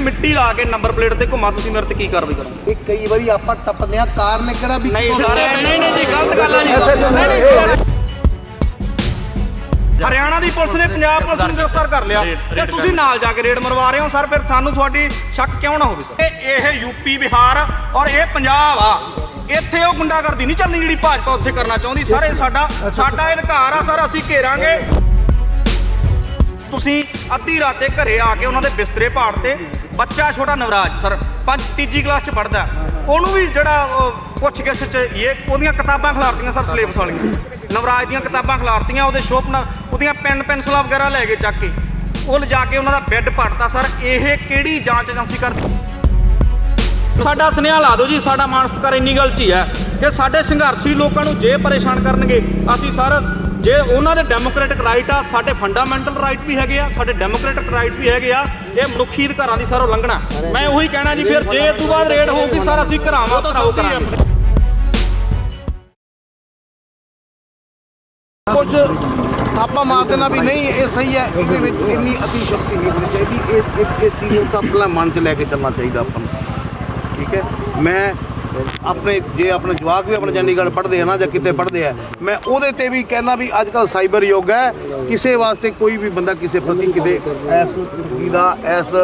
ਮਿੱਟੀ ਲਾ ਕੇ number plate ਤੇ ਘੁਮਾ ਤੁਸੀਂ ਮੇਰੇ ਤੇ ਕੀ ਕਾਰਵਾਈ ਕਰੋਗੇ? ਇਹ ਕਈ ਵਾਰੀ ਆਪਾਂ ਟੱਪਦੇ ਆ ਕਾਰ ਨੇ ਕਿਹੜਾ ਵੀ ਨਹੀਂ ਸਰ ਨਹੀਂ ਨਹੀਂ ਜੀ ਗਲਤ ਗੱਲ ਆ ਜੀ। ਨਹੀਂ, ਨਹੀਂ। ਹਰਿਆਣਾ ਦੀ ਪੁਲਿਸ ਨੇ ਪੰਜਾਬ ਪੁਲਿਸ ਨੂੰ ਗ੍ਰਿਫਤਾਰ ਕਰ ਲਿਆ। ਤੇ ਤੁਸੀਂ ਨਾਲ ਜਾ ਕੇ ਰੇਡ ਮਰਵਾ ਰਹੇ ਹੋ ਸਰ ਫਿਰ ਸਾਨੂੰ ਤੁਹਾਡੀ ਸ਼ੱਕ ਕਿਉਂ ਨਾ ਹੋਵੇ ਸਰ? ਇਹ ਇਹ ਯੂਪੀ ਬਿਹਾਰ ਔਰ ਇਹ ਪੰਜਾਬ ਆ। ਇੱਥੇ ਉਹ ਗੁੰਡਾਗਰਦੀ ਨਹੀਂ ਚੱਲਣੀ ਜਿਹੜੀ ਭਾਜਪਾ ਉੱਥੇ ਕਰਨਾ ਚਾਹੁੰਦੀ। ਸਰ ਇਹ ਸਾਡਾ ਸਾਡਾ ਅਧਿਕਾਰ ਆ ਸਰ ਅਸੀਂ ਘੇਰਾਂਗੇ। ਤੁਸੀਂ ਅੱਧੀ ਰਾਤੇ ਘਰੇ ਆ ਕੇ ਉਹਨਾਂ ਦੇ ਬਿਸਤਰੇ ਪਾੜਤੇ ਬੱਚਾ ਛੋਟਾ ਨਵਰਾਜ ਸਰ ਪੰਜ ਤੀਜੀ ਕਲਾਸ ਚ ਪੜਦਾ ਉਹਨੂੰ ਵੀ ਜਿਹੜਾ ਉਹ, ਪੁੱਛ ਗਿੱਛ ਚ ਇਹ ਉਹਦੀਆਂ ਕਿਤਾਬਾਂ ਖਿਲਾਰਤੀਆਂ ਸਰ ਸਿਲੇਬਸ ਵਾਲੀਆਂ। ਨਵਰਾਜ ਦੀਆਂ ਕਿਤਾਬਾਂ ਖਿਲਾਰਤੀਆਂ ਉਹਦੇ ਸ਼ੋਪਨਾ ਉਹਦੀਆਂ ਪੈਨ ਪੈਨਸਲਾਂ ਵਗੈਰਾ ਲੈ ਕੇ ਚੱਕ ਕੇ ਉਹ ਲਿਜਾ ਕੇ ਉਹਨਾਂ ਦਾ ਬੈੱਡ ਪਾੜਤਾ ਸਰ। ਇਹ ਕਿਹੜੀ ਜਾਂਚ ਏਜੰਸੀ ਕਰਦੀ? ਸਾਡਾ ਸੁਨੇਹਾ ਲਾ ਦਿਓ ਜੀ ਸਾਡਾ ਮਾਨ ਸਤਿਕਾਰ ਇੰਨੀ ਗੱਲ 'ਚ ਹੀ ਹੈ ਕਿ ਸਾਡੇ ਸੰਘਰਸ਼ੀ ਲੋਕਾਂ ਨੂੰ ਜੇ ਪਰੇਸ਼ਾਨ ਕਰਨਗੇ ਅਸੀਂ ਸਰ ਜੇ ਉਹਨਾਂ ਦੇ ਡੈਮੋਕ੍ਰੈਟਿਕ ਰਾਈਟ ਆ ਸਾਡੇ ਫੰਡਾਮੈਂਟਲ ਰਾਈਟ ਵੀ ਹੈਗੇ ਆ ਸਾਡੇ ਡੈਮੋਕ੍ਰੈਟਿਕ ਰਾਈਟ ਵੀ ਹੈਗੇ ਆ ਇਹ ਮਨੁੱਖੀ ਅਧਿਕਾਰਾਂ ਦੀ ਸਰ ਉਲੰਘਣਾ ਮੈਂ ਉਹੀ ਕਹਿਣਾ ਜੀ ਫਿਰ ਜੇ ਤੋਂ ਬਾਅਦ ਰੇਡ ਹੋਊਗੀ ਸਰ ਅਸੀਂ ਘਰਾਵਾਂ ਘਰਾਓ ਕਰਾਂਗੇ। ਕੁਝ ਥਾਪਾ ਮਾਰ ਦੇਣਾ ਵੀ ਨਹੀਂ ਇਹ ਸਹੀ ਹੈ ਇਹਦੇ ਵਿੱਚ ਇੰਨੀ ਅਤੀ ਸ਼ਕਤੀ ਨਹੀਂ ਹੋਣੀ ਚਾਹੀਦੀ। ਇਹ ਇਹ- ਇਸ ਚੀਜ਼ ਨੂੰ ਤਾਂ ਆਪਣਾ ਮਨ 'ਚ ਲੈ ਕੇ ਚੱਲਣਾ ਚਾਹੀਦਾ ਆਪਾਂ ਨੂੰ। ਠੀਕ ਹੈ? ਮੈਂ ਆਪਣੇ ਜੇ ਆਪਣੇ ਜਵਾਕ ਵੀ ਆਪਣੇ ਚੰਡੀਗੜ੍ਹ ਪੜ੍ਹਦੇ ਆ ਨਾ ਜਾਂ ਕਿਤੇ ਪੜ੍ਹਦੇ ਆ, ਮੈਂ ਉਹਦੇ ਤੇ ਵੀ ਕਹਿੰਦਾ ਵੀ ਅੱਜ ਕੱਲ ਸਾਈਬਰ ਯੁੱਗ ਹੈ, ਕਿਸੇ ਵਾਸਤੇ ਕੋਈ ਵੀ ਬੰਦਾ ਕਿਸੇ ਪ੍ਰਤੀ ਕਿਤੇ ਐਸ ਦਾ ਐਸ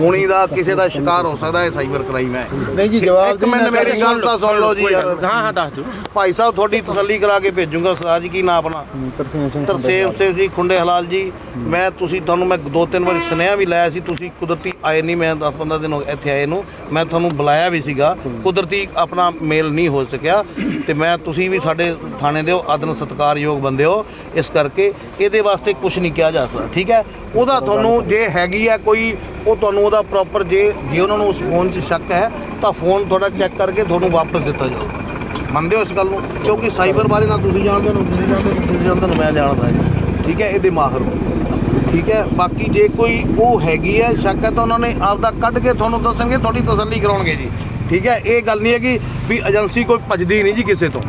ਹੋਣੀ ਦਾ ਕਿਸੇ ਦਾ ਸ਼ਿਕਾਰ ਹੋ ਸਕਦਾ ਹੈ ਸਾਈਬਰ ਕ੍ਰਾਈਮ ਹੈ। ਨਹੀਂ ਜੀ ਜਵਾਬ ਇੱਕ ਮਿੰਟ ਮੇਰੀ ਗੱਲ ਤਾਂ ਸੁਣ ਲਓ ਜੀ ਯਾਰ। ਹਾਂ ਹਾਂ ਦੱਸ ਦਿਓ। ਭਾਈ ਸਾਹਿਬ ਤੁਹਾਡੀ ਤਸੱਲੀ ਕਰਾ ਕੇ ਭੇਜੂਗਾ ਸਰਦਾਰ ਜੀ ਕੀ ਨਾਂ ਆਪਣਾ? ਤਰਸੇਮ ਸਿੰਘ ਤਰਸੇਮ ਸਿੰਘ ਜੀ ਖੁੰਡੇ ਹਲਾਲ ਜੀ। ਮੈਂ ਤੁਸੀਂ ਤੁਹਾਨੂੰ ਮੈਂ ਦੋ ਤਿੰਨ ਵਾਰੀ ਸੁਨੇਹਾ ਵੀ ਲਾਇਆ ਸੀ ਤੁਸੀਂ ਕੁਦਰਤੀ ਆਏ ਨਹੀਂ ਮੈਂ 10 15 ਦਿਨ ਹੋ ਗਏ ਇੱਥੇ ਆਏ ਨੂੰ। ਮੈਂ ਤੁਹਾਨੂੰ ਬੁਲਾਇਆ ਵੀ ਸੀਗਾ। ਕੁਦਰਤੀ ਆਪਣਾ ਮੇਲ ਨਹੀਂ ਹੋ ਸਕਿਆ। ਤੇ ਮੈਂ ਤੁਸੀਂ ਵੀ ਸਾਡੇ ਥਾਣੇ ਦੇ ਹੋ ਆਦਰ ਸਤਿਕਾਰਯੋਗ ਬੰਦੇ ਹੋ। ਇਸ ਕਰਕੇ ਇਹਦੇ ਵਾਸਤੇ ਕੁਝ ਨਹੀਂ ਕਿਹਾ ਜਾ ਸਕਦਾ ਠੀਕ ਹੈ? ਉਹਦਾ ਤੁਹਾਨੂੰ ਜੇ ਹੈਗੀ ਹੈ ਕੋਈ ਉਹ ਤੁਹਾਨੂੰ ਉਹਦਾ ਪ੍ਰੋਪਰ ਜੇ ਜੇ ਉਹਨਾਂ ਨੂੰ ਉਸ ਫੋਨ 'ਚ ਸ਼ੱਕ ਹੈ ਤਾਂ ਫੋਨ ਤੁਹਾਡਾ ਚੈੱਕ ਕਰਕੇ ਤੁਹਾਨੂੰ ਵਾਪਸ ਦਿੱਤਾ ਜਾਊਗਾ। ਮੰਨਦੇ ਹੋ ਇਸ ਗੱਲ ਨੂੰ? ਕਿਉਂਕਿ ਸਾਈਬਰ ਬਾਰੇ ਨਾ ਤੁਸੀਂ ਜਾਣਦੇ ਹੋ ਨਾ ਤੁਸੀਂ ਜਾਣਦੇ ਹੋ, ਤੁਸੀਂ ਜਾਣਦੇ ਹੋ, ਮੈਂ ਜਾਣਦਾ ਜੀ। ਠੀਕ ਹੈ ਇਹਦੇ ਮਾਹਰ ਹੋ। ਠੀਕ ਹੈ ਬਾਕੀ ਜੇ ਕੋਈ ਉਹ ਹੈਗੀ ਹੈ ਸ਼ੱਕ ਹੈ ਤਾਂ ਉਹਨਾਂ ਨੇ ਆਪਦਾ ਕੱਢ ਕੇ ਤੁਹਾਨੂੰ ਦੱਸਣਗੇ ਤੁਹਾਡੀ ਤਸੱਲੀ ਕਰਾਉਣਗੇ ਜੀ। ਠੀਕ ਹੈ ਇਹ ਗੱਲ ਨਹੀਂ ਹੈਗੀ ਵੀ ਏਜੰਸੀ ਕੋਈ ਭੱਜਦੀ ਨਹੀਂ ਜੀ ਕਿਸੇ ਤੋਂ।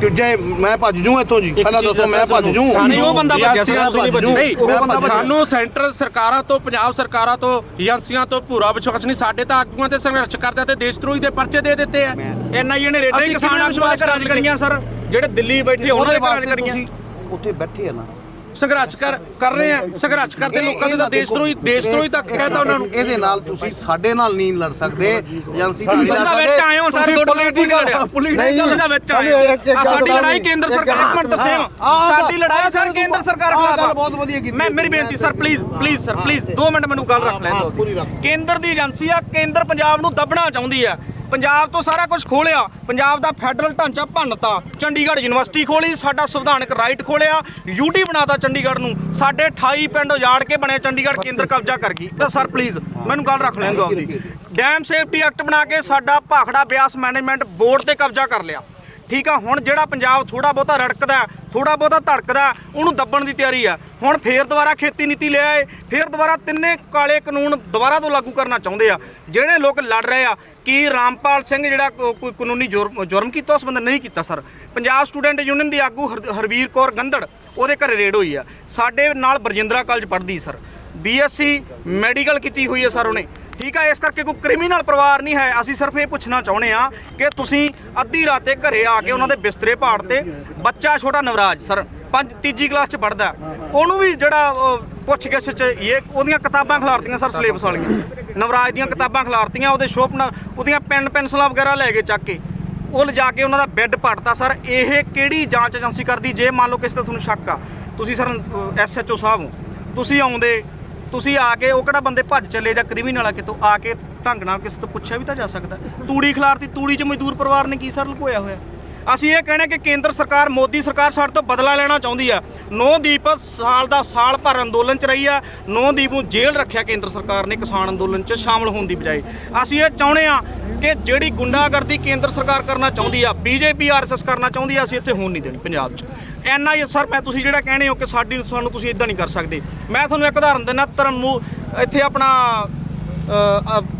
ਕਿ ਜੇ ਮੈਂ ਭੱਜ ਜੂ ਇੱਥੋਂ ਜੀ। ਪਹਿਲਾਂ ਦੱਸੋ ਮੈਂ ਭੱਜ ਜੂ। ਨਹੀਂ, ਉਹ ਬੰਦਾ ਭੱਜਿਆ ਸੀ, ਨਹੀਂ ਭੱਜੇ। ਨਹੀਂ, ਉਹ ਬੰਦਾ। ਸਾਨੂੰ ਸੈਂਟਰ ਸਰਕਾਰਾਂ ਤੋਂ ਪੰਜਾਬ ਸਰਕਾਰਾਂ ਤੋਂ ਏਜੰਸੀਆਂ ਤੋਂ ਪੂਰਾ ਵਿਸ਼ਵਾਸ ਨਹੀਂ। ਸਾਡੇ ਤਾਂ ਆਗੂਆਂ ਤੇ ਸੰਘਰਸ਼ ਕਰਦੇ ਤੇ ਦੇਸ਼ ਧਰੋਹੀ ਦੇ ਪਰਚੇ ਦੇ ਦਿੱਤੇ ਆ। ਐਨਆਈਏ ਨੇ ਰੇਡਾਂ ਕਿਸਾਨ ਆਗੂਆਂ ਦੇ ਕਰੀਆਂ ਸਰ? ਜਿਹੜੇ ਦਿੱਲੀ ਬੈਠੇ ਉਹਨਾਂ ਦੇ 'ਚ ਕਰੀਆਂ। ਉੱਥੇ ਬੈਠੇ ਆ ਨਾ। ਸੰਘਰਸ਼ ਕਰ ਕਰ ਰਹੇ ਆ ਸੰਘਰਸ਼ ਕਰਦੇ ਲੋਕਾਂ ਦੇ ਤਾਂ ਦੇਸ਼ ਧਰੋਹੀ ਦੇਸ਼ ਧਰੋਹੀ ਤੱਕ ਕਹਿਤਾ ਉਹਨਾਂ ਨੂੰ। ਇਹਦੇ ਨਾਲ ਤੁਸੀਂ ਸਾਡੇ ਨਾਲ ਨਹੀਂ ਲੜ ਸਕਦੇ। ਏਜੰਸੀ ਨਾਲ ਲੜ ਉਹਦਾ ਵਿੱਚ। ਆਏ ਹੋ ਸਰ ਪੋਲੀਟੀਕਲ political- ਉਹਦਾ ਵਿੱਚ ਆਏ ਹੋ। ਸਾਡੀ ਲੜਾਈ ਕੇਂਦਰ ਸਰਕਾਰ ਇੱਕ ਮਿੰਟ ਦੱਸਿਓ। ਸਾਡੀ ਲੜਾਈ ਸਰ ਕੇਂਦਰ ਸਰਕਾਰ ਖਿਲਾਫ। ਬਹੁਤ ਵਧੀਆ ਕੀਤੀ। ਮੈਂ ਮੇਰੀ ਬੇਨਤੀ sir please please sir please 2 minute ਮੈਨੂੰ ਗੱਲ ਰੱਖ ਲੈਣ ਦਿਓ। ਕੇਂਦਰ ਦੀ ਏਜੰਸੀ ਆ ਕੇਂਦਰ ਪੰਜਾਬ ਨੂੰ ਦਬਣਾ ਚਾਹੁੰਦੀ ਆ। ਪੰਜਾਬ ਤੋਂ ਸਾਰਾ ਕੁਝ ਖੋਲਿਆ। ਪੰਜਾਬ ਦਾ ਫੈਡਰਲ ਢਾਂਚਾ ਭੰਨਤਾ। ਚੰਡੀਗੜ੍ਹ ਯੂਨੀਵਰਸਿਟੀ ਖੋਲੀ, ਸਾਡਾ ਸੰਵਿਧਾਨਕ ਰਾਈਟ ਖੋਲਿਆ। ਯੂਟੀ ਬਣਾਤਾ ਚੰਡੀਗੜ੍ਹ ਨੂੰ। ਸਾਡੇ 28 ਪਿੰਡ ਉਜਾੜ ਕੇ ਬਣਿਆ ਚੰਡੀਗੜ੍ਹ ਕੇਂਦਰ ਕਬਜ਼ਾ ਕਰ ਗਈ ਤਾਂ ਸਰ ਪਲੀਜ਼ ਮੈਨੂੰ ਗੱਲ ਰੱਖ ਲੈਣ ਦਿਓ ਆਪਦੀ। ਡੈਮ ਸੇਫਟੀ ਐਕਟ ਬਣਾ ਕੇ ਸਾਡਾ ਭਾਖੜਾ ਬਿਆਸ ਮੈਨੇਜਮੈਂਟ ਬੋਰਡ ਤੇ ਕਬਜ਼ਾ ਕਰ ਲਿਆ। ਠੀਕ ਆ, ਹੁਣ ਜਿਹੜਾ ਪੰਜਾਬ ਥੋੜਾ ਬਹੁਤਾ ਰੜਕਦਾ ਥੋੜਾ ਬਹੁਤਾ ਧੜਕਦਾ, ਉਹਨੂੰ ਦੱਬਣ ਦੀ ਤਿਆਰੀ ਆ। ਹੁਣ ਫੇਰ ਦੁਬਾਰਾ ਖੇਤੀ ਨੀਤੀ ਲੈ ਆਏ, ਫੇਰ ਦੁਬਾਰਾ ਤਿੰਨੇ ਕਾਲੇ ਕਾਨੂੰਨ ਦੁਬਾਰਾ ਤੋਂ ਲਾਗੂ ਕਰਨਾ ਚਾਹੁੰਦੇ ਆ। ਜਿਹੜੇ ਲੋਕ ਲੜ ਰਹੇ ਆ ਕੀ ਰਾਮਪਾਲ ਸਿੰਘ ਜਿਹੜਾ ਕੋਈ ਕਾਨੂੰਨੀ ਜੁਰਮ ਜੁਰਮ ਕੀਤਾ, ਉਸ ਬੰਦੇ ਨਹੀਂ ਕੀਤਾ, ਸਰ। ਪੰਜਾਬ ਸਟੂਡੈਂਟ ਯੂਨੀਅਨ ਦੀ ਆਗੂ ਹਰ- ਹਰਵੀਰ ਕੌਰ ਗੰਧੜ, ਉਹਦੇ ਘਰੇ ਰੇਡ ਹੋਈ ਆ। ਸਾਡੇ ਨਾਲ ਬਰਜਿੰਦਰਾ ਕਾਲਜ ਪੜ੍ਹਦੀ, ਸਰ। ਬੀਐਸਸੀ ਮੈਡੀਕਲ ਕੀਤੀ ਹੋਈ ਹੈ ਸਰ, ਉਹਨੇ। ਠੀਕ ਆ ਇਸ ਕਰਕੇ ਕੋਈ ਕ੍ਰਿਮੀਨਲ ਪਰਿਵਾਰ ਨਹੀਂ ਹੈ। ਅਸੀਂ ਸਿਰਫ ਇਹ ਪੁੱਛਣਾ ਚਾਹੁੰਦੇ ਆ ਕਿ ਤੁਸੀਂ ਅੱਧੀ ਰਾਤੇ ਘਰੇ ਆ ਕੇ ਉਹਨਾਂ ਦੇ ਬਿਸਤਰੇ ਪਾੜਤੇ ਬੱਚਾ ਛੋਟਾ ਨਵਰਾਜ ਸਰ ਪੰਜ ਤੀਜੀ ਕਲਾਸ ਚ ਪੜਦਾ ਉਹਨੂੰ ਵੀ ਜਿਹੜਾ ਉਹ, ਪੁੱਛ ਗਿੱਛ ਚ ਇਹ ਉਹਦੀਆਂ ਕਿਤਾਬਾਂ ਖਿਲਾਰਤੀਆਂ ਸਰ ਸਿਲੇਬਸ ਵਾਲੀਆਂ। ਨਵਰਾਜ ਦੀਆਂ ਕਿਤਾਬਾਂ ਖਿਲਾਰਤੀਆਂ ਉਹਦੇ ਸ਼ੋਪਨਾ ਉਹਦੀਆਂ ਪੈਨ ਪੈਨਸਲਾਂ ਵਗੈਰਾ ਲੈ ਕੇ ਚੱਕ ਕੇ ਉਹ ਲਿਜਾ ਕੇ ਉਹਨਾਂ ਦਾ ਬੈੱਡ ਪਾੜਤਾ ਸਰ। ਇਹ ਕਿਹੜੀ ਜਾਂਚ ਏਜੰਸੀ ਕਰਦੀ? ਜੇ ਮੰਨ ਲਓ ਕਿਸੇ ਤੇ ਤੁਹਾਨੂੰ ਸ਼ੱਕ ਆ ਤੁਸੀਂ ਸਰ ਐਸਐਚਓ ਸਾਹਿਬ ਹੋ ਤੁਸੀਂ ਆਉਂਦੇ ਤੁਸੀਂ ਆ ਕੇ ਉਹ ਕਿਹੜਾ ਬੰਦੇ ਭੱਜ ਚੱਲੇ ਜਾਂ ਕ੍ਰਿਮੀਨਲ ਆ ਕਿਤੋਂ ਆ ਕੇ ਢੰਗ ਨਾਲ ਕਿਸੇ ਤੋਂ ਪੁੱਛਿਆ ਵੀ ਤਾਂ ਜਾ ਸਕਦਾ। ਤੂੜੀ ਖਿਲਾਰਤੀ, ਤੂੜੀ 'ਚ ਮਜ਼ਦੂਰ ਪਰਿਵਾਰ ਨੇ ਕੀ ਸਰ ਲੁਕੋਇਆ ਹੋਇਆ? ਅਸੀਂ ਇਹ ਕਹਿਣਾ ਕਿ ਕੇਂਦਰ ਸਰਕਾਰ ਮੋਦੀ ਸਰਕਾਰ ਸਾਡੇ ਤੋਂ ਬਦਲਾ ਲੈਣਾ ਚਾਹੁੰਦੀ ਆ। ਨੌਦੀਪ ਸਾਲ ਦਾ ਸਾਲ ਭਰ ਅੰਦੋਲਨ 'ਚ ਰਹੀ ਆ। ਨੌਦੀਪ ਨੂੰ ਜੇਲ੍ਹ ਰੱਖਿਆ ਕੇਂਦਰ ਸਰਕਾਰ ਨੇ ਕਿਸਾਨ ਅੰਦੋਲਨ 'ਚ ਸ਼ਾਮਲ ਹੋਣ ਦੀ ਬਜਾਏ। ਅਸੀਂ ਇਹ ਚਾਹੁੰਦੇ ਆ ਕਿ ਜਿਹੜੀ ਗੁੰਡਾਗਰਦੀ ਕੇਂਦਰ ਸਰਕਾਰ ਕਰਨਾ ਚਾਹੁੰਦੀ ਆ, ਬੀਜੇਪੀ, ਆਰਐਸਐਸ ਕਰਨਾ ਚਾਹੁੰਦੀ ਆ, ਅਸੀਂ ਇੱਥੇ ਹੋਣ ਨਹੀਂ ਦੇਣੀ ਪੰਜਾਬ 'ਚ। ਐਨਆਈ ਸਰ ਮੈਂ ਤੁਸੀਂ ਜਿਹੜਾ ਕਹਿੰਦੇ ਹੋ ਕਿ ਸਾਡੀ ਸਾਨੂੰ ਤੁਸੀਂ ਇਦਾਂ ਨਹੀਂ ਕਰ ਸਕਦੇ। ਮੈਂ ਤੁਹਾਨੂੰ ਇੱਕ ਉਦਾਹਰਨ ਦਿੰਦਾ ਤਰਨਮੂ ਇੱਥੇ ਆਪਣਾ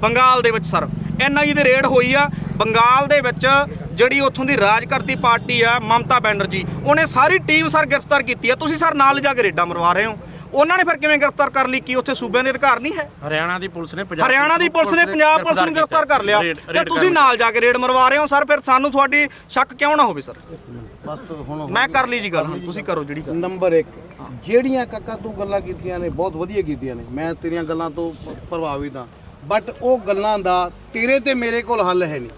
ਬੰਗਾਲ ਦੇ ਵਿੱਚ ਸਰ। ਐਨਆਈ ਦੇ ਰੇਡ ਹੋਈ ਆ ਬੰਗਾਲ ਦੇ ਵਿੱਚ ਜਿਹੜੀ ਉੱਥੋਂ ਦੀ ਰਾਜ ਕਰਦੀ ਪਾਰਟੀ ਆ ਮਮਤਾ ਬੈਨਰਜੀ ਉਹਨੇ ਸਾਰੀ ਟੀਮ ਸਰ ਗ੍ਰਿਫਤਾਰ ਕੀਤੀ ਆ। ਤੁਸੀਂ ਸਰ ਨਾਲ ਜਾ ਕੇ ਰੇਡਾਂ ਮਰਵਾ ਰਹੇ ਹੋ। ਉਹਨਾਂ ਨੇ ਫਿਰ ਕਿਵੇਂ ਗ੍ਰਿਫਤਾਰ ਕਰ ਲਈ? ਕੀ ਉੱਥੇ ਸੂਬਿਆਂ ਦੇ ਅਧਿਕਾਰ ਨਹੀਂ ਹੈ? ਹਰਿਆਣਾ ਦੀ ਪੁਲਿਸ ਨੇ ਪੰਜਾਬ ਹਰਿਆਣਾ ਦੀ ਪੁਲਿਸ ਨੇ ਪੰਜਾਬ ਪੁਲਿਸ ਨੂੰ ਗ੍ਰਿਫਤਾਰ ਕਰ ਲਿਆ। ਤੇ ਤੁਸੀਂ ਨਾਲ ਜਾ ਕੇ ਰੇਡ ਮਰਵਾ ਰਹੇ ਹੋ। ਸਰ ਫਿਰ ਸਾਨੂੰ ਤੁਹਾਡੀ ਸ਼ੱਕ ਕਿਉਂ ਨਾ ਹੋਵੇ ਸਰ? ਬਸ ਹੁਣ ਮੈਂ ਕਰ ਲਈ ਜੀ ਗੱਲ ਹੁਣ ਤੁਸੀਂ ਕਰੋ ਜਿਹੜੀ ਗੱਲ। ਨੰਬਰ 1 ਜਿਹੜੀਆਂ ਕਾਕਾ ਤੂੰ ਗੱਲਾਂ ਕੀਤੀਆਂ ਨੇ ਬਹੁਤ ਵਧੀਆ ਕੀਤੀਆਂ ਨੇ ਮੈਂ ਤੇਰੀਆਂ ਗੱਲਾਂ ਤੋਂ ਪ੍ਰਭਾਵਿਤ ਹਾਂ। ਬਟ ਉਹ ਗੱਲਾਂ ਦਾ ਤੇਰੇ ਤੇ ਮੇਰੇ ਕੋਲ ਹੱਲ ਹੈ ਨਹੀਂ।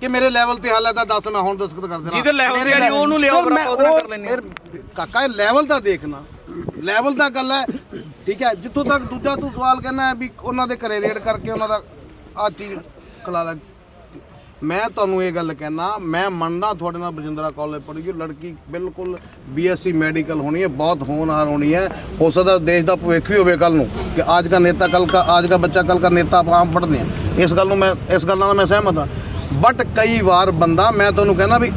ਕਿ ਮੇਰੇ ਲੈਵਲ ਤੇ ਹੱਲ ਹੈ ਤਾਂ ਦੱਸ ਮੈਂ ਹੁਣ ਦਸਤਖਤ ਕਰ ਦੇਣਾ। ਜਿਹਦੇ ਮੇਰੇ ਤੇ ਹੈ ਨੀ, ਉਹਨੂੰ ਲਿਆਓ, ਆਪਾਂ ਉਹਦੇ ਨਾਲ ਕਰ। ਫਿਰ ਕਾਕਾ ਇਹ ਲੈਵਲ ਤਾਂ ਦੇਖਣਾ। ਲੈਵਲ ਦਾ ਗੱਲ ਹੈ ਠੀਕ ਹੈ ਜਿੱਥੋਂ ਤੱਕ ਦੂਜਾ ਤੂੰ ਸਵਾਲ ਕਰਨਾ ਹੈ ਵੀ ਉਹਨਾਂ ਦੇ ਘਰੇ ਰੇਡ ਕਰਕੇ ਉਹਨਾਂ ਦਾ ਆ ਚੀਜ਼ ਖਲਾਲਾ ਮੈਂ ਤੁਹਾਨੂੰ ਇਹ ਗੱਲ ਕਹਿਣਾ, ਮੈਂ ਮੰਨਦਾ ਤੁਹਾਡੇ ਨਾਲ ਬਜਿੰਦਰਾ ਕਾਲਜ ਪੜ੍ਹੀ ਜੋ ਲੜਕੀ ਬਿਲਕੁਲ ਬੀਐਸਸੀ ਮੈਡੀਕਲ ਹੋਣੀ ਹੈ, ਬਹੁਤ ਹੋਣਹਾਰ ਹੋਣੀ ਹੈ। ਹੋ ਸਕਦਾ ਦੇਸ਼ ਦਾ ਭਵਿੱਖ ਵੀ ਹੋਵੇ ਕੱਲ ਨੂੰ ਕਿ ਅੱਜ ਦਾ ਨੇਤਾ ਕੱਲ ਦਾ, ਅੱਜ ਦਾ ਬੱਚਾ ਕੱਲ ਦਾ ਨੇਤਾ ਆਪਾਂ ਆਮ ਪੜ੍ਹਦੇ ਹਾਂ ਇਸ ਗੱਲ ਨੂੰ ਮੈਂ, ਇਸ ਗੱਲ ਨਾਲ ਮੈਂ ਸਹਿਮਤ ਹਾਂ। ਬਟ ਕਈ ਵਾਰ ਬੰਦਾ, ਮੈਂ ਤੁਹਾਨੂੰ ਕਹਿੰਦਾ ਵੀ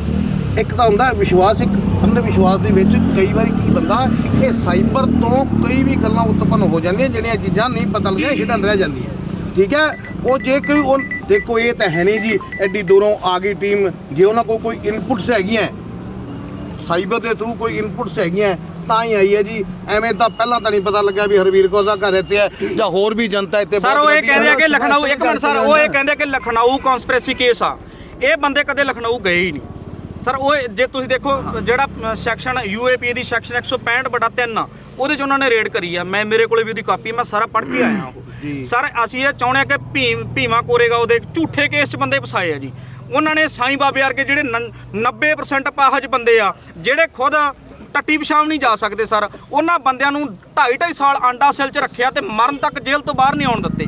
ਇੱਕ ਤਾਂ ਹੁੰਦਾ ਵਿਸ਼ਵਾਸ, ਇੱਕ ਅੰਧ ਵਿਸ਼ਵਾਸ ਦੇ ਵਿੱਚ ਕਈ ਵਾਰੀ ਕੀ ਬੰਦਾ, ਇਹ ਸਾਈਬਰ ਤੋਂ ਕਈ ਵੀ ਗੱਲਾਂ ਉਤਪੰਨ ਹੋ ਜਾਂਦੀਆਂ, ਜਿਹੜੀਆਂ ਚੀਜ਼ਾਂ ਨਹੀਂ ਪਤਾ ਲੱਗਦੀਆਂ ਹਿਡਨ ਰਹਿ ਜਾਂਦੀਆਂ। ਠੀਕ ਹੈ? ਉਹ ਜੇ ਕੋਈ ਉਹ ਦੇਖੋ ਇਹ ਤਾਂ ਹੈ ਨਹੀਂ ਜੀ ਐਡੀ ਦੂਰੋਂ ਆ ਗਈ ਟੀਮ ਜੇ ਉਹਨਾਂ ਕੋਲ ਕੋਈ ਇਨਪੁਟਸ ਹੈਗੀਆਂ ਸਾਈਬਰ ਦੇ ਥਰੂ ਕੋਈ ਇਨਪੁਟਸ ਹੈਗੀਆਂ ਤਾਂ ਹੀ ਆਈ ਹੈ ਜੀ। ਐਵੇਂ ਤਾਂ ਪਹਿਲਾਂ ਤਾਂ ਨਹੀਂ ਪਤਾ ਲੱਗਿਆ ਵੀ ਹਰਵੀਰ ਕੌਰ ਦਾ ਘਰ ਇੱਥੇ ਹੈ ਜਾਂ ਹੋਰ ਵੀ ਜਨਤਾ ਇੱਥੇ ਸਰ ਉਹ ਇਹ। ਕਹਿੰਦੇ ਆ ਕਿ ਲਖਨਊ ਇੱਕ ਮਿੰਟ ਸਰ ਉਹ ਇਹ ਕਹਿੰਦੇ ਕਿ ਲਖਨਊ ਕਨਸਪੀਰੇਸੀ ਕੇਸ ਆ। ਇਹ ਬੰਦੇ ਕਦੇ ਲਖਨਊ ਗਏ ਹੀ ਨਹੀਂ। ਸਰ ਉਹ ਜੇ ਤੁਸੀਂ ਦੇਖੋ ਜਿਹੜਾ ਸੈਕਸ਼ਨ ਯੂਏਪੀ ਦੀ ਸੈਕਸ਼ਨ 165 ਬਟਾ 3 ਆ ਉਹਦੇ ਚ ਉਹਨਾਂ ਨੇ ਰੇਡ ਕਰੀ ਆ। ਮੈਂ ਮੇਰੇ ਕੋਲੇ ਵੀ ਉਹਦੀ ਕਾਪੀ ਮੈਂ ਸਾਰਾ ਪੜ੍ਹ ਕੇ ਆਇਆ ਉਹ। ਸਰ ਅਸੀਂ ਇਹ ਚਾਹੁੰਦੇ ਆ ਕਿ ਭੀਮ ਭੀਮਾ ਕੋਰੇਗਾ ਉਹਦੇ ਝੂਠੇ ਕੇਸ 'ਚ ਬੰਦੇ ਫਸਾਏ ਆ ਜੀ। ਉਹਨਾਂ ਨੇ ਸਾਈਂ ਬਾਬੇ ਵਰਗੇ ਜਿਹੜੇ ਨੰ- 90% ਪਾਹਜ ਬੰਦੇ ਆ ਜਿਹੜੇ ਖੁਦ ਟੱਟੀ ਪਿਸ਼ਾਬ ਨਹੀਂ ਜਾ ਸਕਦੇ ਸਰ। ਉਹਨਾਂ ਬੰਦਿਆਂ ਨੂੰ 2.5 2.5 ਸਾਲ ਆਂਡਾ ਸੈੱਲ 'ਚ ਰੱਖਿਆ ਤੇ ਮਰਨ ਤੱਕ ਜੇਲ੍ਹ ਤੋਂ ਬਾਹਰ ਨਹੀਂ ਆਉਣ ਦਿੱਤੇ।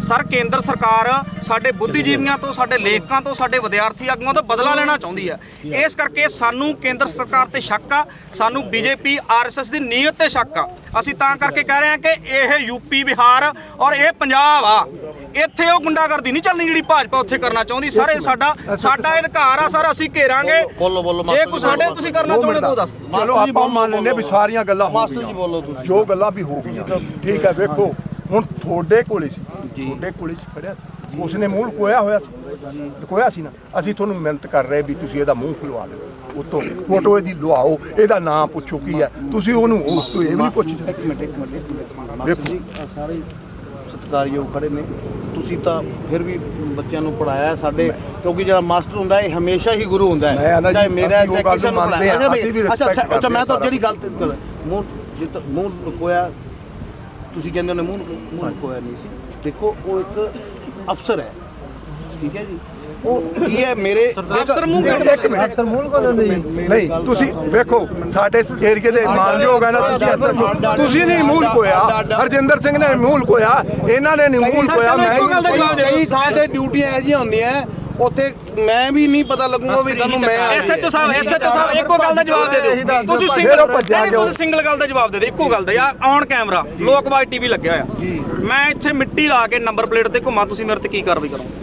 ਸਰ ਕੇਂਦਰ ਸਰਕਾਰ ਸਾਡੇ ਬੁੱਧੀਜੀਵੀਆਂ ਤੋਂ ਸਾਡੇ ਲੇਖਕਾਂ ਤੋਂ ਸਾਡੇ ਵਿਦਿਆਰਥੀ ਆਗੂਆਂ ਤੋਂ ਬਦਲਾ ਲੈਣਾ ਚਾਹੁੰਦੀ ਹੈ ਇਸ ਕਰਕੇ ਸਾਨੂੰ ਕੇਂਦਰ ਸਰਕਾਰ ਤੇ ਸ਼ੱਕ ਆ ਸਾਨੂੰ ਬੀਜੇਪੀ ਆਰਐਸਐਸ ਦੀ ਨੀਅਤ ਤੇ ਸ਼ੱਕ ਆ ਅਸੀਂ ਤਾਂ ਕਰਕੇ ਕਹਿ ਰਹੇ ਹਾਂ ਕਿ ਇਹ ਯੂਪੀ ਬਿਹਾਰ ਔਰ ਇਹ ਪੰਜਾਬ ਆ ਇੱਥੇ ਉਹ ਗੁੰਡਾਗਰਦੀ ਨਹੀਂ ਚੱਲਣੀ ਜਿਹੜੀ ਭਾਜਪਾ ਉੱਥੇ ਕਰਨਾ ਚਾਹੁੰਦੀ ਸਰ ਇਹ ਸਾਡਾ ਸਾਡਾ ਅਧਿਕਾਰ ਆ ਸਰ ਅਸੀਂ ਘੇਰਾਂਗੇ ਜੇ ਕੋਈ ਸਾਡੇ। ਤੁਸੀਂ ਕਰਨਾ ਚਾਹੁੰਦੇ ਤਾਂ ਦੱਸ। ਚਲੋ ਆਪਾਂ ਮੰਨ ਲੈਂਦੇ ਵੀ। ਸਾਰੀਆਂ ਗੱਲਾਂ ਹੋ ਮਾਸਟਰ ਗਈਆਂ ਜੀ ਬੋਲੋ ਤੁਸੀਂ ਜੋ ਗੱਲਾਂ ਵੀ ਹੋ ਗਈਆਂ ਠੀਕ ਹੈ ਵੇਖੋ ਹੁਣ ਤੁਹਾਡੇ ਕੋਲੇ ਸੀ। ਤੁਹਾਡੇ ਕੋਲੇ ਸੀ ਫੜਿਆ ਸੀ। ਉਸਨੇ ਮੂੰਹ ਲੁਕੋਇਆ ਹੋਇਆ ਸੀ। ਲੁਕੋਇਆ ਸੀ ਨਾ। ਅਸੀਂ ਤੁਹਾਨੂੰ ਮਿਹਨਤ ਕਰ ਰਹੇ ਵੀ ਤੁਸੀਂ ਇਹਦਾ ਮੂੰਹ ਖੁਲਵਾ ਦਿਓ। ਉਤੋਂ ਫੋਟੋ ਇਹਦੀ ਲਵਾਓ ਇਹਦਾ ਨਾਮ ਪੁੱਛੋ ਕੀ ਹੈ। ਤੁਸੀਂ ਉਹਨੂੰ ਉਸ ਤੋਂ ਇਹ ਵੀ ਪੁੱਛਦੇ ਇੱਕ ਮਿੰਟ ਇੱਕ ਮਿੰਟ ਮਾਸਟਰ ਜੀ ਸਾਰੇ ਸਤਿਕਾਰਯੋਗ ਖੜੇ ਨੇ। ਤੁਸੀਂ ਤਾਂ ਫਿਰ ਵੀ ਬੱਚਿਆਂ ਨੂੰ ਪੜਾਇਆ ਸਾਡੇ। ਕਿਉਂਕਿ ਜਿਹੜਾ ਮਾਸਟਰ ਹੁੰਦਾ ਹੈ ਹਮੇਸ਼ਾ ਹੀ ਗੁਰੂ ਹੁੰਦਾ ਹੈ। ਨਾ ਚਾਹੇ ਮੇਰਾ ਚਾਹੇ ਕਿਸੇ ਨੂੰ ਪੜਾਇਆ ਅੱਛਾ ਅੱਛਾ ਮੈਂ ਤਾਂ ਜਿਹੜੀ ਗੱਲ- ਮੂੰਹ ਜਿੱਤ ਮੂੰਹ ਲੁਕੋਇਆ ਤੁਸੀਂ ਕਹਿੰਦੇ ਹੋ ਨੇ ਮੂੰਹ ਮੂੰਹ ਲੁਕੋਇਆ ਨਹੀਂ ਸੀ। ਦੇਖੋ ਉਹ ਇੱਕ ਅਫਸਰ ਹੈ। ਠੀਕ ਹੈ ਜੀ? ਉਹ ਕੀ ਹੈ ਮੇਰੇ ਅਫਸਰ ਮੂੰਹ ਇੱਕ- ਇੱਕ ਮਿੰਟ। ਅਫਸਰ ਮੂੰਹ ਲੁਕੋ ਦਿੰਦੇ ਜੀ। ਨਹੀਂ ਤੁਸੀਂ ਵੇਖੋ ਸਾਡੇ ਏਰੀਏ ਦੇ ਮਾਨਯੋਗ ਹੈ ਨਾ ਤੁਸੀਂ ਅਫਸਰ ਤੁਸੀਂ ਨਹੀਂ ਮੂੰਹ ਲੁਕੋਇਆ ਹਰਜਿੰਦਰ ਸਿੰਘ ਨੇ ਮੂੰਹ ਲੁਕੋਇਆ ਇਹਨਾਂ ਨੇ ਨਹੀਂ ਮੂੰਹ ਲੁਕੋਇਆ ਮੈਂ। ਕਈ ਥਾਂ ਤੇ ਡਿਊਟੀਆਂ ਜਿਹੀਆਂ ਹੁੰਦੀਆਂ। ਉੱਥੇ ਮੈਂ ਵੀ ਨਹੀਂ ਪਤਾ ਲੱਗੂਗਾ ਵੀ ਤੁਹਾਨੂੰ ਮੈਂ ਐਸਐਚਓ ਸਾਹਿਬ ਐਸਐਚਓ ਸਾਹਿਬ ਇੱਕੋ ਗੱਲ ਦਾ ਜਵਾਬ ਦੇ ਦਿਓ। ਤੁਸੀਂ ਸਿੰਗਲ। ਤੁਸੀਂ ਸਿੰਗਲ ਗੱਲ ਦਾ ਜਵਾਬ ਦੇ ਦਿਓ ਇੱਕੋ ਗੱਲ ਦਾ। ਯਾਰ ਔਨ ਕੈਮਰਾ ਲੋਕਵਾਈ ਟੀਵੀ ਲੱਗਿਆ ਹੋਇਆ। ਮੈਂ ਇੱਥੇ ਮਿੱਟੀ ਲਾ ਕੇ ਨੰਬਰ ਪਲੇਟ ਤੇ ਘੁੰਮਾ ਤੁਸੀਂ ਮੇਰੇ ਤੇ ਕੀ ਕਾਰਵਾਈ ਕਰੋਗੇ?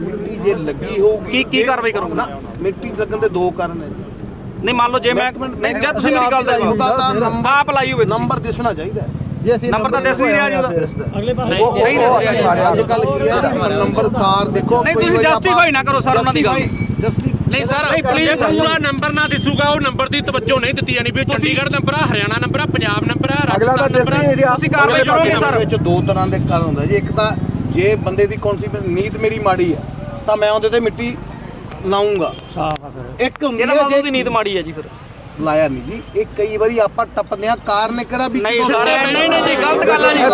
ਮਿੱਟੀ ਜੇ ਲੱਗੀ ਹੋਊਗੀ ਕੀ- ਕੀ ਕਾਰਵਾਈ ਕਰੋਗੇ? ਨਾ ਮਿੱਟੀ ਲੱਗਣ ਦੇ ਦੋ ਕਾਰਨ ਹੈ ਨਹੀਂ ਮੰਨ ਲਓ ਜੇ ਮੈਂ ਨਹੀਂ ਜੇ ਤੁਸੀਂ ਮੇਰੀ ਗੱਲ ਦਾ ਜਵਾਬ ਆਪ ਲਾਈ ਹੋਵੇ। ਨੰਬਰ ਦਿਸਣਾ ਚਾਹੀਦਾ ਹੈ। ਨੰਬਰ ਤਾਂ ਦਿਸ ਨਹੀਂ ਰਿਹਾ ਜੀ ਉਹਦਾ। ਨਹੀਂ ਦਿਸ ਰਿਹਾ ਜੀ ਅੱਜ ਕੱਲ ਕੀ ਹੈ ਜੀ? ਨੰਬਰ ਕਾਰ ਦੇਖੋ ਨਹੀਂ, ਤੁਸੀਂ justify ਨਾ ਕਰੋ sir ਉਹਨਾਂ ਦੀ ਗੱਲ। ਜਸਟਿਫਾਈ ਨਹੀਂ ਸਰ ਨਹੀਂ, please ਜੇ sir। ਪੂਰਾ ਨੰਬਰ ਨਾ ਦਿਸੂਗਾ ਉਹ ਨੰਬਰ ਦੀ ਤਵੱਜੋ ਨਹੀਂ ਦਿੱਤੀ ਜਾਣੀ ਵੀ ਉਹ ਚੰਡੀਗੜ੍ਹ ਨੰਬਰ ਆ ਹਰਿਆਣਾ ਨੰਬਰ ਆ ਪੰਜਾਬ ਨੰਬਰ ਆ ਅਗਲਾ ਰਾਜਸਥਾਨ ਨੰਬਰ ਆ। ਤੁਸੀਂ ਕਾਰਵਾਈ ਕਰੋਗੇ ਸਰ? ਵਿੱਚ ਦੋ ਤਰ੍ਹਾਂ ਦੇ ਕਾਰਨ ਹੁੰਦਾ ਜੀ ਇੱਕ ਤਾਂ ਜੇ ਬੰਦੇ ਦੀ ਕੌਨਸੀਕੁਐਂਸ ਨੀਤ ਮੇਰੀ ਮਾੜੀ ਹੈ ਤਾਂ ਮੈਂ ਉਹਦੇ ਤੇ ਮਿੱਟੀ ਲਾਉਂਗਾ ਇੱਕ ਹੁੰਦੀ ਇਹਦਾ ਹੈ ਮਤਲਬ ਉਹਦੀ ਜੇ ਨੀਤ ਮਾੜੀ ਹੈ ਜੀ ਫਿਰ। ਲਾਇਆ ਨਹੀਂ ਜੀ। ਇਹ ਕਈ ਵਾਰੀ ਆਪਾਂ ਟੱਪਦੇ ਆ ਕਾਰਨ ਕਿਹੜਾ ਵੀ ਨਹੀਂ ਸਾਰੇ ਨਹੀਂ ਨਹੀਂ ਜੀ ਗਲਤ ਗੱਲ ਆ ਜੀ। ਇਹ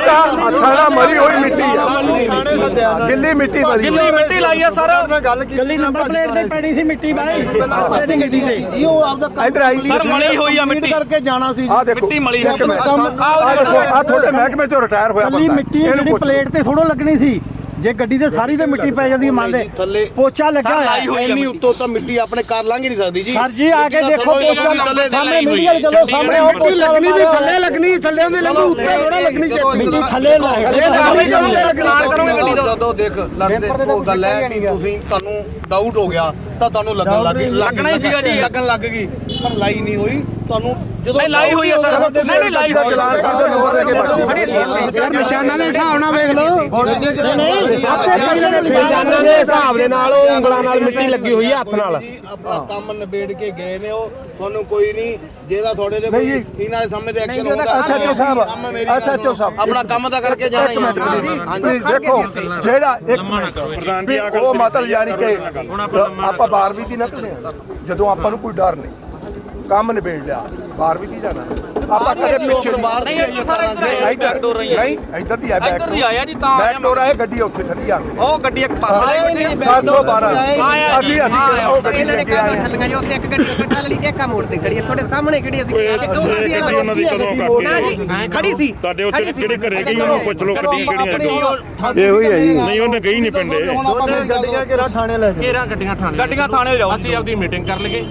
ਤਾਂ ਹੱਥਾਂ ਨਾਲ ਮਰੀ ਹੋਈ ਮਿੱਟੀ ਆ। ਗਿੱਲੀ ਮਿੱਟੀ ਮਰੀ ਗਿੱਲੀ ਮਿੱਟੀ ਲਾਈ ਆ ਸਰ। ਗੱਲੀ ਨੰਬਰ ਪਲੇਟ ਤੇ ਪੈਣੀ ਸੀ ਮਿੱਟੀ ਬਾਈ। ਸੈਟਿੰਗ ਦੀ ਸੀ ਜੀ ਉਹ ਆਪਦਾ ਇੱਧਰ ਆਈ ਸਰ ਮਲੀ ਹੋਈ ਆ ਮਿੱਟੀ। ਕਰਕੇ ਜਾਣਾ ਸੀ ਆ ਦੇਖੋ ਮਿੱਟੀ ਮਲੀ ਆ। ਤੁਹਾਡੇ ਮਹਿਕਮੇ ਚੋਂ ਰਿਟਾਇਰ ਹੋਇਆ ਗੱਲੀ ਬੰਦਾ। ਮਿੱਟੀ ਜਿਹੜੀ। ਪਲੇਟ ਤੇ ਥੋੜੋ ਲੱਗਣੀ ਸੀ। ਜੇ ਗੱਡੀ ਤੇ ਸਾਰੀ ਤੇ ਮਿੱਟੀ ਪੈ ਜਾਂਦੀ ਮੰਨ ਲੈ ਥੱਲੇ ਪੋਚਾ ਲੱਗਾ ਸਰ, ਲਾਈ ਹੋਇਆ ਹੋਈ। ਉੱਤੋਂ ਤਾਂ ਮਿੱਟੀ ਆਪਣੇ ਲੰਘ ਹੀ ਨਹੀਂ ਸਕਦੀ ਜੀ। ਸਰ ਜੀ ਆ ਕੇ ਦਾ ਦੇਖੋ ਹੀ। ਪੋਚਾ ਸਾਹਮਣੇ ਮੀਡੀਆ ਦੇ ਚਲੋ ਸਾਹਮਣੇ ਉਹ ਪੋਚਾ ਲੱਗਣੀ ਸੀ ਥੱਲੇ ਲੱਗਣੀ ਥੱਲੇ ਉਹਦੇ ਚਲੋ, ਉੱਤੇ ਥੋੜਾ ਲੱਗਣੀ ਮਿੱਟੀ ਥੱਲੇ ਲੱਗ ਦਾ ਜਦੋਂ ਦੇਖ ਲੱਗਦੇ ਉਹ ਗੱਲ ਹੈ ਕਿ ਤੁਸੀਂ ਤੁਹਾਨੂੰ ਡਾਊਟ ਹੋ ਗਿਆ ਤਾਂ ਤੁਹਾਨੂੰ ਲੱਗਣ ਲੱਗ ਗਈ। ਲੱਗਣਾ ਹੀ ਸੀਗਾ ਜੀ। ਲੱਗਣ ਲੱਗ ਗਈ। ਪਰ ਲਾਈ ਨਹੀਂ ਹੋਈ ਤੁਹਾਨੂੰ ਨਹੀਂ ਲਾਈ ਹੋਈ ਹੈ ਸਰ। ਨਹੀਂ ਨਹੀਂ ਲਾਈ ਹੋਈ ਚਲਾਨ ਦੇ ਨੰਬਰ ਲੈ ਕੇ ਬਾਕੀ ਯਾਰ ਨਿਸ਼ਾਨਾਂ ਦੇ ਹਿਸਾਬ ਨਾਲ ਵੇਖ ਲਓ। ਨਹੀਂ ਆਪੇ ਪਹਿਲੇ ਦੇ ਨਿਸ਼ਾਨਾਂ ਦੇ ਹਿਸਾਬ ਦੇ ਨਾਲ ਉਹ ਉਂਗਲਾਂ ਨਾਲ ਮਿੱਟੀ ਲੱਗੀ ਹੋਈ ਹੈ ਹੱਥ ਨਾਲ। ਜੀ ਆਪਣਾ ਕੰਮ ਨਿਬੇੜ ਕੇ ਗਏ ਨੇ ਉਹ ਤੁਹਾਨੂੰ ਕੋਈ ਨਹੀਂ ਜਿਹੜਾ ਤੁਹਾਡੇ ਤੇ ਨਹੀਂ ਕੋਈ ਜੀ। ਇਹਨਾਂ ਦੇ ਸਾਹਮਣੇ ਤੇ ਐਕਸ਼ਨ ਹੋਊਗਾ SHO ਸਾਹਿਬ, SHO ਸਾਹਿਬ। ਆਪਣਾ ਕੰਮ ਤਾਂ ਕਰਕੇ ਜਾਣਾ ਹੀ। ਹਾਂਜੀ ਦੇਖੋ ਜਿਹੜਾ ਇੱਕ ਵੀ ਉਹ ਮਤਲਬ ਯਾਨੀ ਕਿ ਆਪਾਂ 12ਵੀਂ ਦੀ ਨਿਕਲੇ ਆ। ਜਦੋਂ ਆਪਾਂ ਨੂੰ ਕੋਈ ਡਰ ਨਹੀਂ। ਕੰਮ ਨਿਬੇੜ ਲਿਆ। 12ਵੀਂ ਦੀ ਜਾਣਾ। ਆਪਾਂ ਕਦੇ ਪਿੱਛੇ ਨਹੀਂ ਬਾਹਰ ਨਹੀਂ ਇੱਧਰ ਸਰ ਇੱਧਰ ਆਇਆ ਇੱਧਰ ਬੈਕ ਡੋਰ ਰਹੀ ਹੈ ਨਹੀਂ ਇੱਧਰ ਦੀ ਆ ਬੈਕ ਇੱਧਰ ਦੀ ਆਇਆ ਜੀ ਤਾਂ ਆਇਆ ਬੈਕ ਡੋਰ ਆਏ ਗੱਡੀ ਉੱਥੇ ਖੜੀ ਆ ਗਈ। ਉਹ ਗੱਡੀ ਇੱਕ ਪਾਸੇ ਹੀ ਬੈਠੀ 712 ਆਇਆ ਜੀ, ਅਸੀਂ ਅਸੀਂ। ਉਹ ਗੱਡੀ ਇਹਨਾਂ ਲੈ ਨੇ ਕੇ ਕਾਹਦਾ ਆਏ ਠੱਲੀਆਂ ਜੀ? ਉੱਥੇ ਇੱਕ ਗੱਡੀ ਉੱਥੇ ਠੱਲ ਲਈ ਇੱਕ ਆ ਮੋੜ ਤੇ ਖੜੀ ਹੈ ਤੁਹਾਡੇ ਸਾਹਮਣੇ ਖੜੀ ਅਸੀਂ ਕਿਉਂ ਖੜੀ ਹੈ ਉਹਨਾਂ ਦੀ ਨਾ ਜੀ। ਖੜੀ ਸੀ। ਤੁਹਾਡੇ ਸੀ। ਕਿਹੜੇ ਘਰੇ ਗਈ ਉਹਨੂੰ ਪੁੱਛ ਲਓ ਗੱਡੀ ਕਿਹੜੀਆਂ ਇਹੋ ਹੀ ਹੈ ਜੀ। ਨਹੀਂ ਉਹਨੇ ਗਈ ਨਹੀਂ ਪਿੰਡੇ ਆਪਾਂ ਗੱਡੀਆਂ ਕਿਹੜਾ ਥਾਣੇ ਲੈ ਘੇਰਾ ਗੱਡੀਆਂ ਥਾਣੇ ਗੱਡੀਆਂ ਥਾਣੇ ਜਾਓ। ਅਸੀਂ ਆਪਦੀ ਮੀਟਿੰਗ ਕਰ ਲਈਏ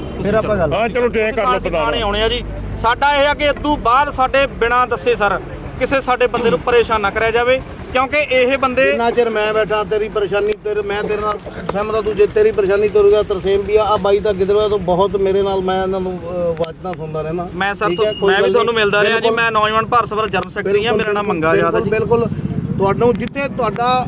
ਹਾਂ ਚਲੋ ਟੈਂ ਕਰ ਲਓ ਥਾਣੇ ਆਉਣੇ ਆ ਜੀ ਸਾਡਾ ਇਹ ਆ ਕਿ ਇਦੋਂ ਬਾਅਦ ਸਾਡੇ ਬਿਨਾਂ ਦੱਸੇ ਸਰ ਕਿਸੇ ਸਾਡੇ ਬੰਦੇ ਨੂੰ ਪਰੇਸ਼ਾਨ ਨਾ ਕਰਿਆ ਜਾਵੇ ਕਿਉਂਕਿ ਇਹ ਬੰਦੇ ਜਿੰਨਾ ਚਿਰ ਮੈਂ ਬੈਠਾ ਤੇਰੀ ਪਰੇਸ਼ਾਨੀ ਤੇਰੇ ਮੈਂ ਤੇਰੇ ਨਾਲ ਸਹਿਮਤ ਤੂੰ ਜੇ ਤੇਰੀ ਪਰੇਸ਼ਾਨੀ ਤੁਰਗਾ ਤਰਸੇਮ ਵੀ ਆ ਆ ਬਾਈ ਤਾਂ ਗਿੱਦੜਵਾ ਤੋਂ ਬਹੁਤ ਮੇਰੇ ਨਾਲ ਮੈਂ ਇਹਨਾਂ ਨੂੰ ਅਹ, ਸੁਣਦਾ ਰਹਿਣਾ ਮੈਂ ਸਰ ਠੀਕ ਹੈ, ਤੋਂ ਕੋਈ ਮੈਂ ਵੀ ਤੁਹਾਨੂੰ। ਮਿਲਦਾ ਰਿਹਾ ਜੀ ਬਿਲਕੁਲ। ਮੈਂ ਨੌਜਵਾਨ ਭਾਰਤ ਸਭਾ ਜਨਰਲ ਸੈਕਟਰੀ ਆ ਮੇਰਾ ਨਾਮ ਮੰਗਾ ਯਾਦ ਹੈ ਜੀ ਬਿਲਕੁਲ ਤੁਹਾਨੂੰ ਜਿੱਥੇ ਤੁਹਾਡਾ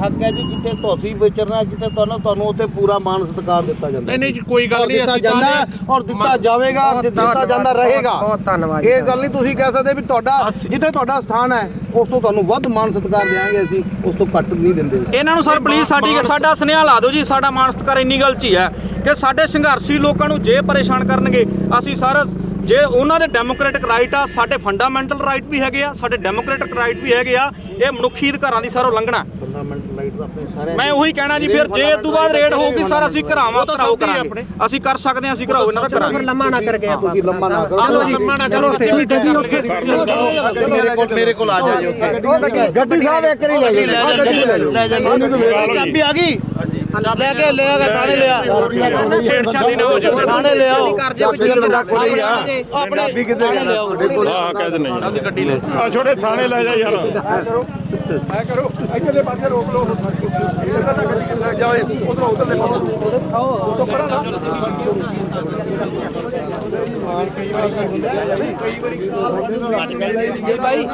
ਹੱਕ ਹੈ ਜੀ ਜਿੱਥੇ ਤੁਸੀਂ ਵਿਚਰਨਾ ਜਿੱਥੇ ਤੁਹਾਨੂੰ ਤੁਹਾਨੂੰ ਉੱਥੇ ਪੂਰਾ ਮਾਨ ਸਤਿਕਾਰ ਦਿੱਤਾ ਜਾਂਦਾ ਨਹੀਂ ਨਹੀਂ ਜੀ, ਕੋਈ ਗੱਲ ਔਰ ਨਹੀਂ ਦਿੱਤਾ ਅਸੀਂ ਜਾਂਦਾ ਔਰ ਦਿੱਤਾ ਜਾਵੇਗਾ ਦਿੱਤਾ ਜਾਂਦਾ ਰਹੇਗਾ। ਬਹੁਤ ਧੰਨਵਾਦ ਇਹ ਗੱਲ ਨਹੀਂ ਤੁਸੀਂ ਕਹਿ ਸਕਦੇ ਵੀ ਤੁਹਾਡਾ ਜਿੱਥੇ ਤੁਹਾਡਾ ਸਥਾਨ ਹੈ ਉਸ ਤੋਂ ਤੁਹਾਨੂੰ ਵੱਧ ਮਾਨ ਸਤਿਕਾਰ ਦੇਵਾਂਗੇ ਅਸੀਂ ਉਸ ਤੋਂ ਘੱਟ ਨਹੀਂ ਦਿੰਦੇ। ਇਹਨਾਂ ਨੂੰ ਸਰ ਪਲੀਜ਼ ਸਾਡੀ ਸਾਡਾ ਸੁਨੇਹਾ ਲਾ ਦਿਓ ਜੀ ਸਾਡਾ ਮਾਨਸਤਕਾਰ ਇੰਨੀ ਗੱਲ 'ਚ ਹੀ ਹੈ ਕਿ ਸਾਡੇ ਸੰਘਰਸ਼ੀ ਲੋਕਾਂ ਨੂੰ ਜੇ ਪਰੇਸ਼ਾਨ ਕਰਨਗੇ ਅਸੀਂ ਸਰ ਜੇ ਉਹਨਾਂ ਦੇ ਡੈਮੋਕ੍ਰੈਟਿਕ ਰਾਈਟ ਆ ਸਾਡੇ ਫੰਡਾਮੈਂਟਲ ਰਾਈਟ ਵੀ ਹੈਗੇ ਆ ਸਾਡੇ ਡੈਮੋਕ੍ਰੈਟਿਕ ਰਾਈਟ ਵੀ ਹੈਗੇ ਆ ਇਹ ਮਨੁੱਖੀ ਅਧਿਕਾਰਾਂ ਦੀ ਸਰ ਉਲੰਘਣਾ ਫੰਡਾਮੈਂਟਲ ਰਾਈਟ ਆਪਣੇ ਸਾਰੇ ਮੈਂ ਉਹੀ ਕਹਿਣਾ ਜੀ ਫਿਰ ਜੇ ਇਸ ਤੋਂ ਬਾਅਦ ਰੇਡ ਹੋਊਗੀ ਸਰ ਅਸੀਂ ਘਰਾਵਾਂ ਦੀ ਕਰਾਂਗੇ। ਅਸੀਂ ਕਰ ਸਕਦੇ ਹਾਂ ਅਸੀਂ ਘਰਾਓ ਇਹਨਾਂ ਦਾ ਫਿਰ ਕਰਾਂਗੇ। ਲੰਮਾ ਨਾ ਕਰਕੇ ਆਪਾਂ ਤੁਸੀਂ ਲੰਮਾ ਨਾ ਕਰੋ। ਚਲੋ ਜੀ ਚਲੋ ਉੱਥੇ। ਮੇਰੇ ਕੋਲ ਮੇਰੇ ਕੋਲ ਆ ਜਾ ਜੀ ਉੱਥੇ। ਗੱਡੀ ਸਾਹਿਬ ਇੱਕ ਵਾਰੀ ਲੈ ਜਾਓ। ਗੱਡੀ ਲੈ ਜਾਓ ਲੈ ਜਾ ਚਾਬੀ ਆ ਗਈ? ਲੈ ਕੇ ਲੈ ਆ ਥਾਣੇ ਲਿਆ। ਛੇੜਛਾੜੀ ਨਾ ਹੋ ਜਾਵੇ ਥਾਣੇ ਲਿਆਓ। ਆਪਣੇ ਵੀ ਕਿਤੇ ਜਾਣਾ ਤੁਹਾਡੇ ਕੋਲ। ਹਾਂ ਕਹਿ ਦਿੰਦੇ ਆਪਦੀ ਗੱਡੀ ਲੈ। ਆ ਛੋਟੇ ਥਾਣੇ ਲੈ ਜਾ ਯਾਰ। ਐ ਕਰੋ ਇੱਧਰਲੇ ਪਾਸੇ ਰੋਕ ਲਓ। ਇੱਧਰ ਤਾਂ ਗੱਡੀ ਲੱਗ ਜਾਵੇ ਉਧਰ ਉਧਰਲੇ ਪਾਸੇ। ਉਧਰ ਪਰਾਂ ਨਾ ਕਈ ਵਾਰੀ ਕਈ ਵਾਰੀ